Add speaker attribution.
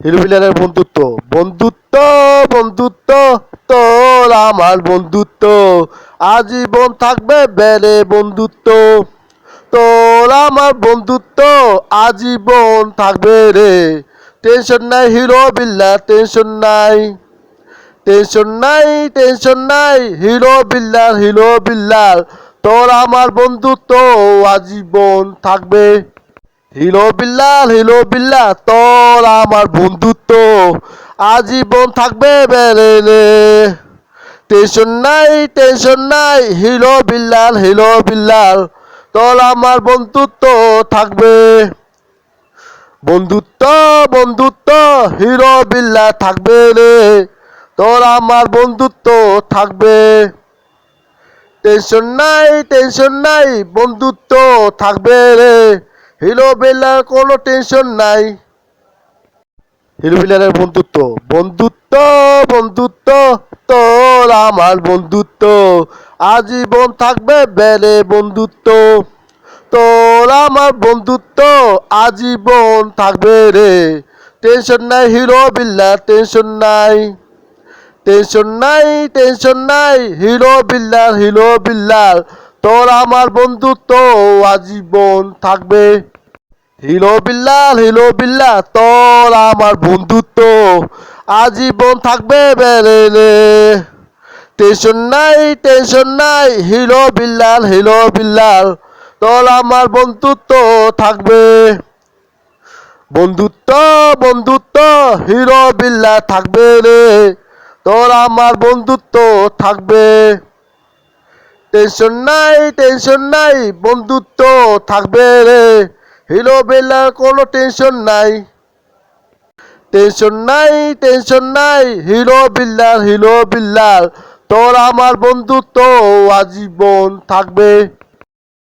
Speaker 1: হিরোবিলালের বন্ধুত্ব। বন্ধুত্ব বন্ধুত্ব, তোর আমার বন্ধুত্ব। আজীবন থাকবে বেড়ে বন্ধুত্ব। তোর আমার বন্ধুত্ব আজীবন থাকবে রে। টেনশন নাই হিরো বিল্লা টেনশন নাই। টেনশন নাই টেনশন নাই হিরো বিল্লাল হিরো বিল্লাল তোর আমার বন্ধুত্ব আজীবন থাকবে। হিরো বিল্লাল হিরো বিল্লাল তোর আমার বন্ধুত্ব আজীবন থাকবে রে টেনশন নাই টেনশন নাই হিরো বিল্লাল হিরো বিল্লাল, তোর আমার বন্ধুত্ব থাকবে। বন্ধুত্ব বন্ধুত্ব, হিরো বিল্লা থাকবে রে, তোর আমার বন্ধুত্ব থাকবে। টেনশন নাই টেনশন নাই, বন্ধুত্ব থাকবে রে। হিরো বিল্লার কোনো টেনশন নাই। হিরো বিল্লারের বন্ধুত্ব বন্ধুত্ব বন্ধুত্ব, তোর আমার বন্ধুত্ব। আজীবন থাকবে বেড়ে বন্ধুত্ব, তোর আমার বন্ধুত্ব আজীবন থাকবে রে। টেনশন নাই হিরো বিল্লা টেনশন নাই। টেনশন নাই টেনশন নাই হিরো বিল্লাল হিরো বিল্লাল তোর আমার বন্ধুত্ব আজীবন থাকবে। হিরো বিল্লাল হিরো বিল্লাল, তোর আমার বন্ধুত্ব আজীবন থাকবে রে টেনশন নাই টেনশন নাই হিরো বিল্লাল হিরো বিল্লাল, তোর আমার বন্ধুত্ব থাকবে। বন্ধুত্ব বন্ধুত্ব হিরো বিল্লা থাকবে রে, তোর আমার বন্ধুত্ব থাকবে। টেনশন নাই টেনশন নাই, বন্ধুত্ব থাকবে রে। হিরো বেলা কোনো টেনশন নাই। টেনশন নাই টেনশন নাই হিরো বিল্লাল হিরো বিল্লাল তোর আমার বন্ধুত্ব আজীবন থাকবে।